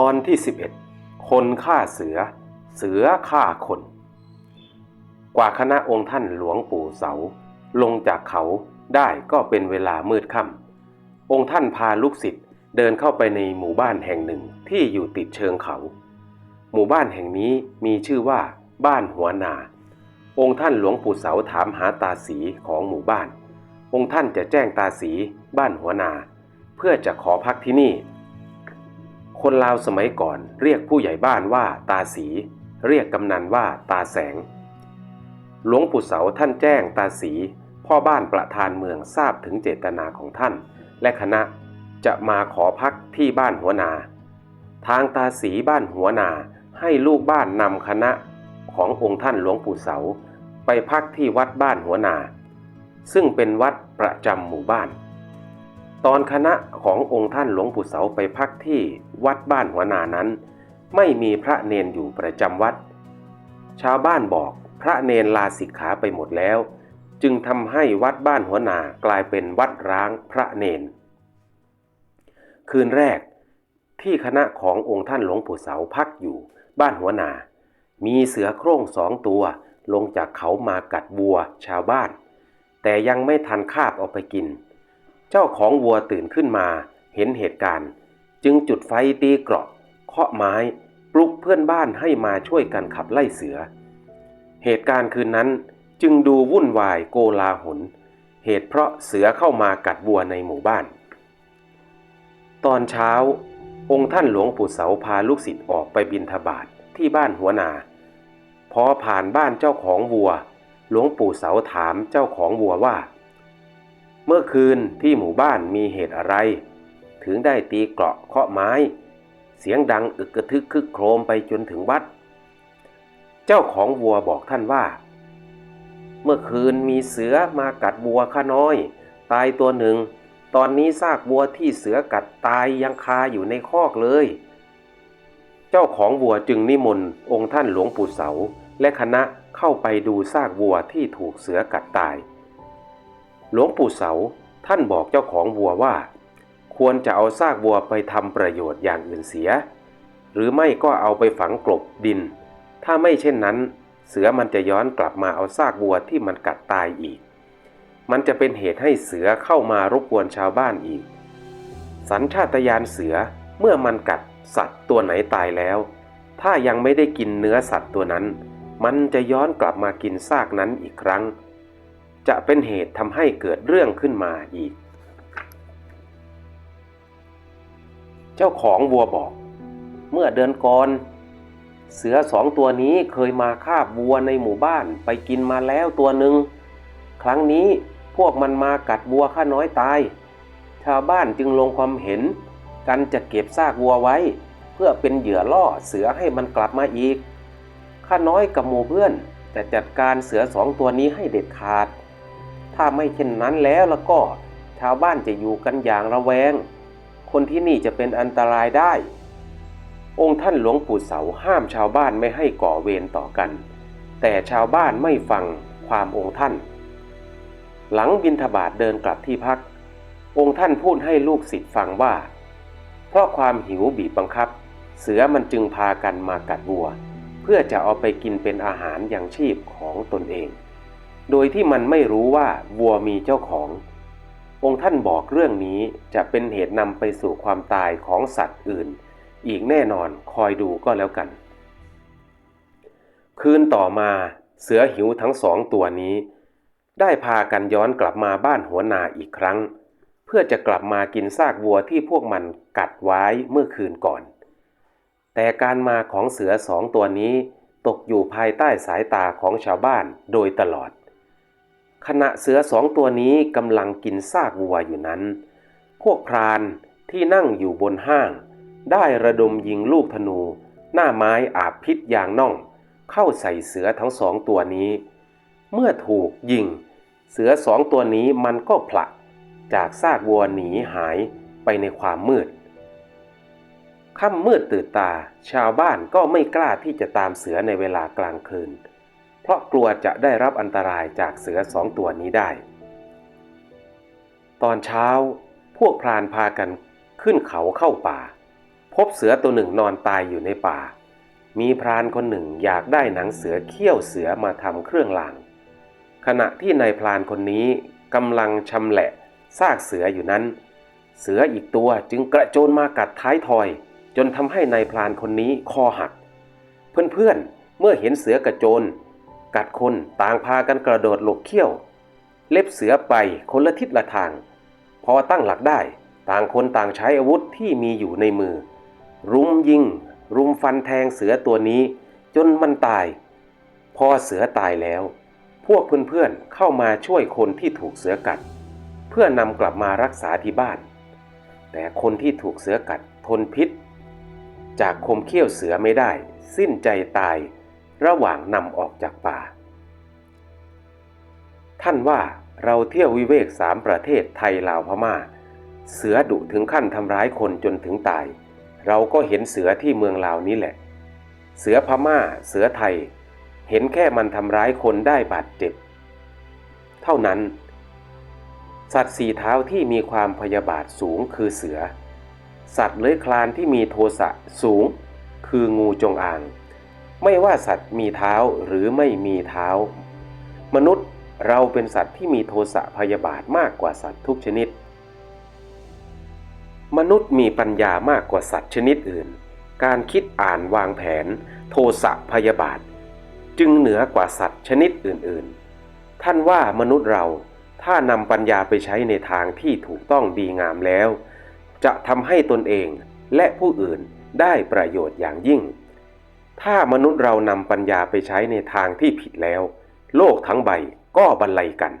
อนที่ 11 คนฆ่าเสือ เสือฆ่าคน กว่าคณะองค์ท่านหลวงปู่เสา ลงจากเขาได้ก็เป็นเวลามืดค่ำองค์ท่านพาลูกศิษย์เดินเข้าไปในหมู่บ้านแห่งหนึ่งที่อยู่ติดเชิงเขา หมู่บ้านแห่งนี้มีชื่อว่า บ้านหัวนา องค์ท่านหลวงปู่เสาถามหาตาสีของหมู่บ้าน องค์ท่านจะแจ้งตาสีบ้านหัวนา เพื่อจะขอพักที่นี่ คนลาวสมัยก่อนเรียกผู้ใหญ่บ้านว่าตาสี เรียกกำนันว่าตาแสง หลวงปู่เสาท่านแจ้งตาสี พ่อบ้านประธานเมืองทราบถึงเจตนาของท่าน และคณะจะมาขอพักที่บ้านหัวนา ทางตาสีบ้านหัวนาให้ลูกบ้านนำคณะขององค์ท่านหลวงปู่เสา ไปพักที่วัดบ้านหัวนา ซึ่งเป็นวัดประจำหมู่บ้าน ตอนคณะขององค์ท่านหลวงปู่เสาไปพักที่วัดบ้านหัวนานั้น ไม่มีพระเนนอยู่ประจำวัด ชาวบ้านบอกพระเนนลาสิกขาไปหมดแล้ว จึงทำให้วัดบ้านหัวนากลายเป็นวัดร้างพระเนน คืนแรกที่คณะขององค์ท่านหลวงปู่เสาพักอยู่บ้านหัวนา มีเสือโคร่งสองตัวลงจากเขามากัดวัวชาวบ้าน แต่ยังไม่ทันคาบเอาไปกิน เจ้าของวัวตื่นขึ้นมาเห็นเหตุการณ์ จึงจุดไฟตีเกราะเคาะไม้ปลุกเพื่อนบ้านให้มาช่วยกันขับไล่เสือ เหตุการณ์คืนนั้นจึงดูวุ่นวายโกลาหล เหตุเพราะเสือเข้ามากัดวัวในหมู่บ้าน ตอนเช้า องค์ท่านหลวงปู่เสาพาลูกศิษย์ออกไปบินทบาทที่บ้านหัวนา พอผ่านบ้านเจ้าของวัว หลวงปู่เสาถามเจ้าของวัวว่า เมื่อคืนที่หมู่บ้านมีเหตุอะไร ถึงได้ตีเกราะเคาะไม้ เสียงดังอึกกระทึกคึกโครมไปจนถึงวัด เจ้าของวัวบอกท่านว่า เมื่อคืนมีเสือมากัดวัวข้าน้อย ตายตัวหนึ่ง ตอนนี้ซากวัวที่เสือกัดตายยังคาอยู่ในคอกเลย เจ้าของวัวจึงนิมนต์องค์ท่านหลวงปู่เสาและคณะเข้าไปดูซากวัวที่ถูกเสือกัดตาย หลวงปู่เสาท่านบอกเจ้าของวัวว่า ควรจะเอาซากวัวไปทำประโยชน์อย่างอื่นเสีย หรือไม่ก็เอาไปฝังกลบดิน ถ้าไม่เช่นนั้น เสือมันจะย้อนกลับมาเอาซากวัวที่มันกัดตายอีก มันจะเป็นเหตุให้เสือเข้ามารบกวนชาวบ้านอีก สัญชาตญาณเสือเมื่อมันกัดสัตว์ตัวไหนตายแล้ว ถ้ายังไม่ได้กินเนื้อสัตว์ตัวนั้น มันจะย้อนกลับมากินซากนั้นอีกครั้ง จะเป็นเหตุทำให้เกิดเรื่องขึ้นมาอีก เจ้าของวัวบอก เมื่อเดือนก่อน เสือสองตัวนี้เคยมาคาบวัวในหมู่บ้านไปกินมาแล้วตัวหนึ่ง ครั้งนี้พวกมันมากัดวัวข้าน้อยตาย ชาวบ้านจึงลงความเห็น กันจะเก็บซากวัวไว้ เพื่อเป็นเหยื่อล่อเสือให้มันกลับมาอีกข้าน้อยกับหมู่เพื่อนจะจัดการเสือสองตัวนี้ให้เด็ดขาด ถ้าไม่เช่นนั้นแล้วแล้วก็ชาวบ้านจะอยู่กันอย่างระแวง คนที่นี่จะเป็นอันตรายได้ องค์ท่านหลวงปู่เสาห้ามชาวบ้านไม่ให้ก่อเวรต่อกัน แต่ชาวบ้านไม่ฟังความองค์ท่าน หลังบินทบาทเดินกลับที่พัก องค์ท่านพูดให้ลูกศิษย์ฟังว่า เพราะความหิวบีบบังคับ เสือมันจึงพากันมากัดวัว เพื่อจะเอาไปกินเป็นอาหารอย่างชีพของตนเอง โดยที่มันไม่รู้ว่าวัวมีเจ้าของ องค์ท่านบอกเรื่องนี้จะเป็นเหตุนำไปสู่ความตายของสัตว์อื่น อีกแน่นอนคอยดูก็แล้วกัน คืนต่อมาเสือหิวทั้งสองตัวนี้ ได้พากันย้อนกลับมาบ้านหัวนาอีกครั้ง เพื่อจะกลับมากินซากวัวที่พวกมันกัดไว้เมื่อคืนก่อน แต่การมาของเสือสองตัวนี้ตกอยู่ภายใต้สายตาของชาวบ้านโดยตลอด ขณะเสือสองตัวนี้กำลังกินซากวัวอยู่นั้น พวกพรานที่นั่งอยู่บนห้าง ได้ระดมยิงลูกธนู หน้าไม้อาบพิษยางน่อง เข้าใส่เสือทั้งสองตัวนี้ เมื่อถูกยิง เสือสองตัวนี้มันก็ผละจากซากวัวหนีหายไปในความมืดค่ำมืดตื่นตา ชาวบ้านก็ไม่กล้าที่จะตามเสือในเวลากลางคืน เพราะกลัวจะได้รับอันตรายจากเสือสองตัวนี้ได้ ตอนเช้าพวกพรานพากันขึ้นเขาเข้าป่า พบเสือตัวหนึ่งนอนตายอยู่ในป่า มีพรานคนหนึ่งอยากได้หนังเสือเขี้ยวเสือมาทำเครื่องราง ขณะที่นายพรานคนนี้กำลังชำแหละซากเสืออยู่นั้น เสืออีกตัวจึงกระโจนมากัดท้ายทอย จนทำให้นายพรานคนนี้คอหัก เพื่อนๆเมื่อเห็นเสือกระโจน กัดคนต่างพากันกระโดดหลบเขี้ยว เล็บเสือไปคนละทิศละทาง พอตั้งหลักได้ ต่างคนต่างใช้อาวุธที่มีอยู่ในมือ รุมยิง รุมฟันแทงเสือตัวนี้ จนมันตาย พอเสือตายแล้ว พวกเพื่อนๆเข้ามาช่วยคนที่ถูกเสือกัด เพื่อนำกลับมารักษาที่บ้าน แต่คนที่ถูกเสือกัดทนพิษ จากคมเขี้ยวเสือไม่ได้ สิ้นใจตาย ระหว่างนำออกจากป่า ท่านว่าเราเที่ยววิเวกสามประเทศไทยลาวพม่า เสือดุถึงขั้นทำร้ายคนจนถึงตาย เราก็เห็นเสือที่เมืองลาวนี้แหละ เสือพม่า เสือไทย เห็นแค่มันทำร้ายคนได้บาดเจ็บ เท่านั้น สัตว์สี่เท้าที่มีความพยาบาทสูงคือเสือ สัตว์เลื้อยคลานที่มีโทสะสูง คืองูจงอาง ไม่ว่าสัตว์มีเท้าหรือไม่มีเท้า มนุษย์เราเป็นสัตว์ที่มีโทสะพยาบาทมากกว่าสัตว์ทุกชนิด มนุษย์มีปัญญามากกว่าสัตว์ชนิดอื่น การคิดอ่านวางแผน โทสะพยาบาท จึงเหนือกว่าสัตว์ชนิดอื่นๆ ท่านว่ามนุษย์เราถ้านำปัญญาไปใช้ในทางที่ถูกต้องดีงามแล้ว จะทำให้ตนเองและผู้อื่นได้ประโยชน์อย่างยิ่ง ถ้ามนุษย์เรานำปัญญาไปใช้ในทางที่ผิดแล้ว โลกทั้งใบก็บรรลัยกัน